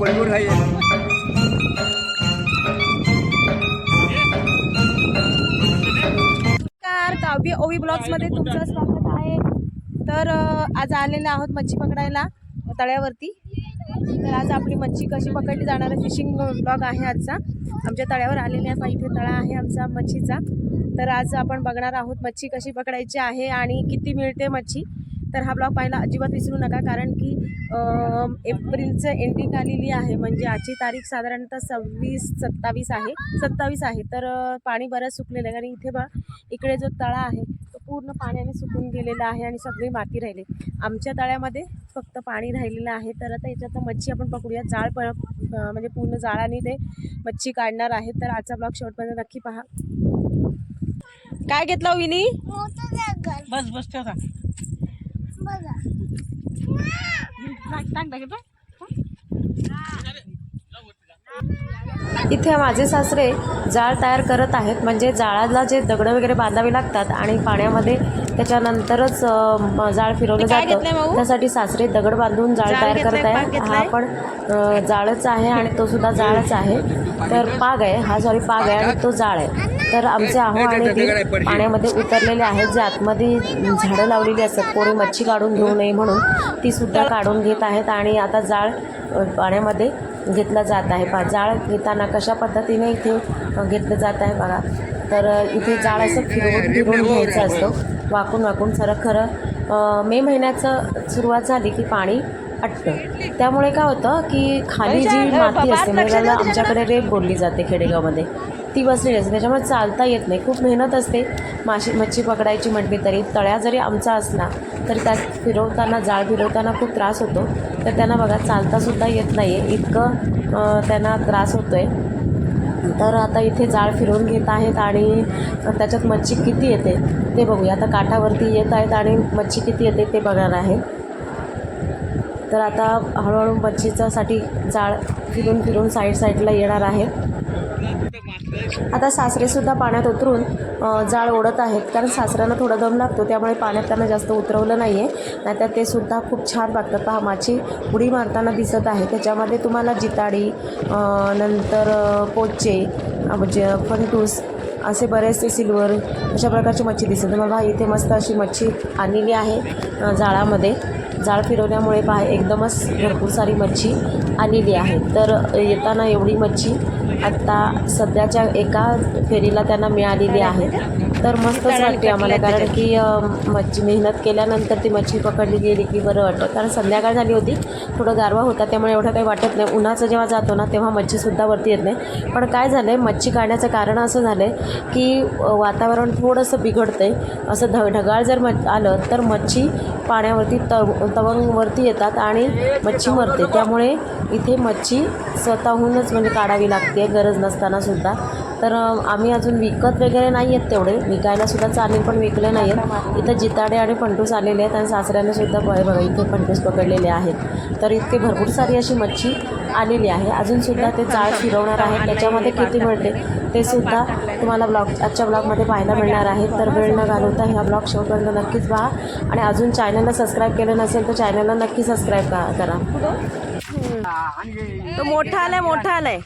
बरोबर आहे नमस्कार काव्य ओवी ब्लॉग्समध्ये तुमचं स्वागत आहे. तर आज आलेले आहोत मच्छी पकडायला तळ्यावरती. तर आज आपली मच्छी कशी पकडली जाणार आहे फिशिंग ब्लॉग आहे आजचा. आमच्या तळ्यावर आलेल्या पहा इथे तळा आहे आमचा मच्छीचा. तर आज आपण बघणार आहोत मच्छी कशी पकडायची आहे आणि किती मिळते मच्छी. तर हा ब्लॉग पाहायला अजिबात विसरू नका कारण की एप्रिलचं एंडिंग आलेली आहे. म्हणजे आजची तारीख साधारणतः सव्वीस सत्तावीस आहे. सत्तावीस आहे. तर पाणी बरंच सुकलेलं आहे. आणि इथे बा इकडे जो तळा आहे तो पूर्ण पाण्याने सुकून गेलेला आहे आणि सगळी माती राहिली. आमच्या तळ्यामध्ये फक्त पाणी राहिलेलं आहे. तर आता याच्यात मच्छी आपण पकडूया. जाळ प म्हणजे पूर्ण जाळाने ते मच्छी काढणार आहे. तर आजचा ब्लॉग शेवटपर्यंत नक्की पहा. काय घेतला विनी? बस बस ठेवा इथे माझे सासरे जाळ तयार करत आहेत म्हणजे जाळाला जे दगडं वगैरे बांधावे लागतात आणि पाण्यामध्ये त्याच्यानंतरच जाळ फिरवलं जातं. त्यासाठी सासरे दगड बांधून जाळ तयार करत आहे. हा पण जाळच आहे आणि तो सुद्धा जाळच आहे. तर पाग आहे. हा सॉरी पाग आहे आणि तो जाळ आहे. तर आमचे आहो आणि दीर पाण्यामध्ये उतरलेले आहेत जे आतमध्ये झाडं लावलेली असतात कोणी मच्छी काढून घेऊ नये म्हणून ती सुद्धा काढून घेत आहेत आणि आता जाळ पाण्यामध्ये घेतलं जात आहे. पा जाळ घेताना कशा पद्धतीने इथे घेतलं जात आहे बघा. तर इथे जाळ असं फिरवून फिरवून घ्यायचं असतं. वाकून वाकून खरं खरं मे महिन्याचं सुरुवात झाली की पाणी अटतं. त्यामुळे काय होतं की खाली जी माती असते म्हणजे आमच्याकडे रेप बोलली जाते खेडेगावमध्ये ती बसलेली असते. त्याच्यामुळे चालता येत नाही. खूप मेहनत असते. माशी मच्छी पकडायची म्हटली तरी. तळ्या जरी आमचा असला तरी त्यात फिरवताना जाळ फिरवताना खूप त्रास होतो. तर त्यांना बघा चालतासुद्धा येत नाही आहे इतकं त्यांना त्रास होतो आहे तर आता इथे जाळ फिरवून घेत आहेत आणि त्याच्यात मच्छी किती येते ते बघूया. आता काठावरती येत आहेत आणि मच्छी किती येते ते बघणार आहे. तर आता हळूहळू मच्छीच्यासाठी जाळ फिरून फिरून साईड साईडला येणार आहे. आता सासरेसुद्धा पाण्यात उतरून जाळ ओढत आहेत. कारण सासऱ्यांना थोडा दम लागतो त्यामुळे पाण्यात त्यांना जास्त उतरवलं नाही आहे नाहीतर ते सुद्धा खूप छान बघतात पहा माची उडी मारताना दिसत आहे. त्याच्यामध्ये तुम्हाला जिताडी नंतर पोचे म्हणजे फंटूस असे बरेचसे सिल्वर अशा प्रकारची मच्छी दिसते मग मला इथे मस्त अशी मच्छी आणलेली आहे जाळामध्ये. जाळ फिरवल्यामुळे पहा एकदमच भरपूर सारी मच्छी आलेली आहे तर येताना एवढी मच्छी आत्ता सध्याच्या एका फेरीला त्यांना मिळालेली आहे तर मस्तच वाटते आम्हाला. कारण की मच्छी मेहनत केल्यानंतर ती मच्छी पकडली गेली की बरं वाटतं कारण संध्याकाळ झाली होती. थोडं गारवा होता त्यामुळे एवढं काही वाटत नाही. उन्हाचं जेव्हा जातो ना तेव्हा मच्छीसुद्धा वरती येत नाही. पण काय झालं आहे मच्छी काढण्याचं कारण असं झालं आहे की वातावरण थोडंसं बिघडतं आहे असं ढ ढगाळ जर म आलं तर मच्छी पाण्यावरती तव तवंगवरती येतात आणि मच्छी मरते. त्यामुळे इथे मच्छी स्वतःहूनच म्हणजे काढावी लागते. गरज नसताना सुद्धा. तर आम्ही अजून विकत वगैरे नाही आहेत तेवढे. विकायला सुद्धा चालेल पण विकले नाही आहेत. इथं जिताडे आणि पंटूस आलेले आहेत आणि सासऱ्याने सुद्धा बघा बघा इथे पंटूस पकडलेले आहेत. तर इतके भरपूर सारी अशी मच्छी आलेली आहे. अजूनसुद्धा ते जाळ फिरवणार आहे त्याच्यामध्ये किती मिळते ते सुद्धा तुम्हाला ब्लॉग आजच्या ब्लॉगमध्ये पाहायला मिळणार आहे. तर वेळ न घालवता ह्या ब्लॉग शेवटपर्यंत नक्कीच पहा. आणि अजून चॅनलला सबस्क्राईब केलं नसेल तर चॅनलला नक्की सबस्क्राईब करा. तो मोठा आलाय मोठा आलाय.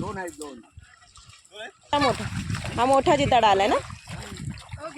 दोन आहेत दोन. मोठा हा मोठा जिताडा आलाय ना? हो,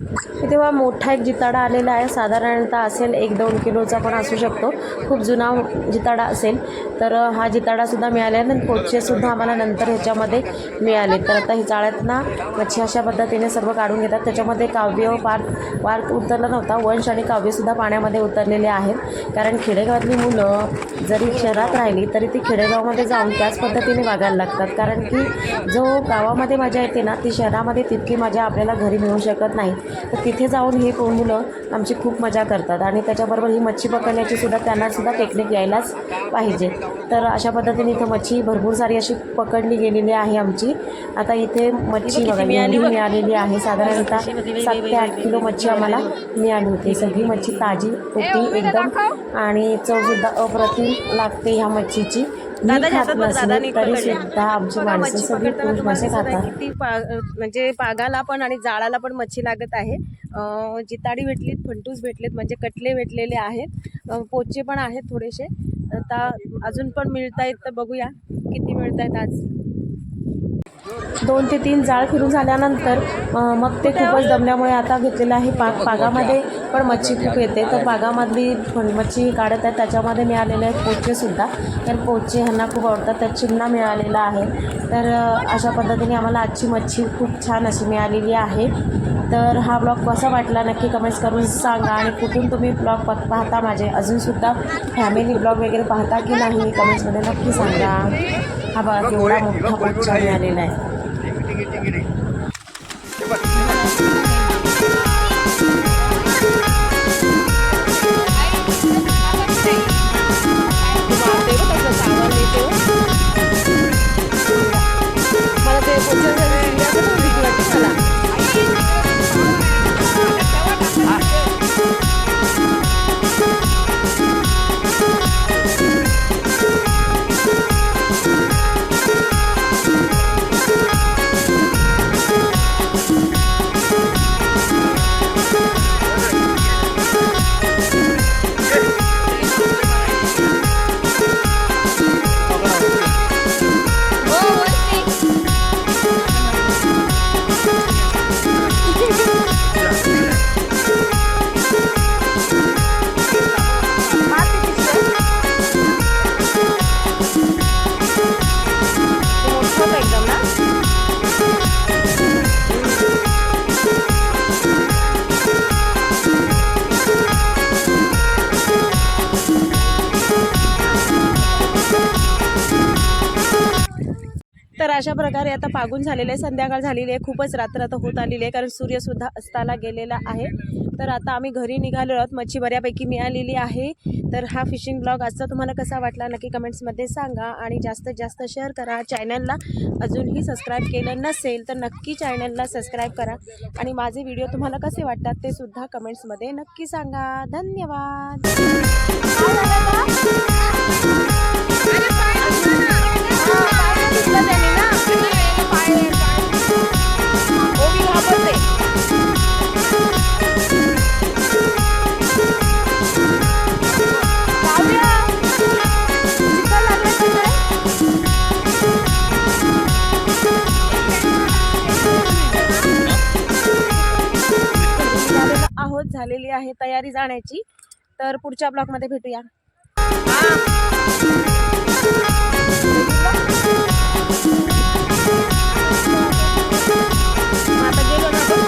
इथे मोठा एक जिताडा आलेला आहे. साधारणतः असेल एक दोन किलोचा पण असू शकतो. खूप जुना जिताडा असेल. तर हा जिताडासुद्धा मिळाला आहे पोचेसुद्धा आम्हाला नंतर ह्याच्यामध्ये मिळाले. तर आता ही चाळ्यातना मच्छी अशा पद्धतीने सर्व काढून घेतात. त्याच्यामध्ये काव्य पार पार्थ उतरला नव्हता. वंश आणि काव्यसुद्धा पाण्यामध्ये उतरलेले आहेत. कारण खेडेगावातली मुलं जरी शहरात राहिली तरी ती खेडेगावामध्ये जाऊन त्याच पद्धतीने वागायला लागतात. कारण की जो गावामध्ये मजा येते ना ती शहरामध्ये तितकी मजा आपल्याला घरी मिळू शकत नाही. तर तिथे जाऊन ही मुलं आमची खूप मजा करतात. आणि त्याच्याबरोबर ही मच्छी पकडण्याची सुद्धा त्यांना सुद्धा टेक्निक यायलाच पाहिजे. तर अशा पद्धतीने इथं मच्छी भरपूर सारी अशी पकडली गेलेली आहे आमची. आता इथे मच्छी बघा मिळालेली आहे. साधारणतः सात ते आठ किलो मच्छी आम्हाला मिळाली होती. सगळी मच्छी ताजी होती एकदम. आणि चवसुद्धा अप्रतिम लागते ह्या मच्छीची. मी खात नसले तरी सुद्धा आमची माणसं सगळी पुरुष मासे खातात. किती म्हणजे पागाला पण आणि जाळाला पण मच्छी लागत आहे. जिताडी भेटलीत फंटूस भेटलेत म्हणजे कटले भेटलेले आहेत. पोचे पण आहेत थोडेसे. आता अजून पण मिळत आहेत तर बघूया किती मिळत आहेत आज. दोन ते तीन जाळ फिरून झाल्यानंतर मग ते खूपच दमल्यामुळे आता घेतलेलं आहे पाग पागामध्ये. पण मच्छी खूप येते. तर पागामधली मच्छी काढत आहेत. त्याच्यामध्ये मिळालेले आहेत पोचेसुद्धा तर पोचे ह्यांना खूप आवडतात. तर चिमणा मिळालेला आहे. तर अशा पद्धतीने आम्हाला आजची मच्छी खूप छान अशी मिळालेली आहे. तर हा ब्लॉग कसा वाटला नक्की कमेंट्स करून सांगा. आणि कुठून तुम्ही ब्लॉग पाहता माझे अजूनसुद्धा फॅमिली ब्लॉग वगैरे पाहता की नाही कमेंट्समध्ये नक्की सांगा. हा बघा केवढा मोठा पोचा मिळालेला आहे. ಆಗಿದೆ तर अशा प्रकारे आता पागून झालेले आहे. संध्याकाळ झालेली आहे. खूपच रात्र आता होत आलेली आहे. कारण सूर्यसुद्धा अस्ताला गेलेला आहे. तर आता आम्ही घरी निघालो आहोत. मच्छी बऱ्यापैकी मिळालेली आहे. तर हा फिशिंग ब्लॉग आजचा तुम्हाला कसा वाटला नक्की कमेंट्समध्ये सांगा. आणि जास्तीत जास्त शेअर करा. चॅनलला अजूनही सबस्क्राईब केलं नसेल तर नक्की चॅनलला सबस्क्राईब करा. आणि माझे व्हिडिओ तुम्हाला कसे वाटतात ते सुद्धा कमेंट्समध्ये नक्की सांगा. धन्यवाद. झालेली आहे तयारी जाण्याची. तर पुढच्या ब्लॉकमध्ये भेटूया. मग आता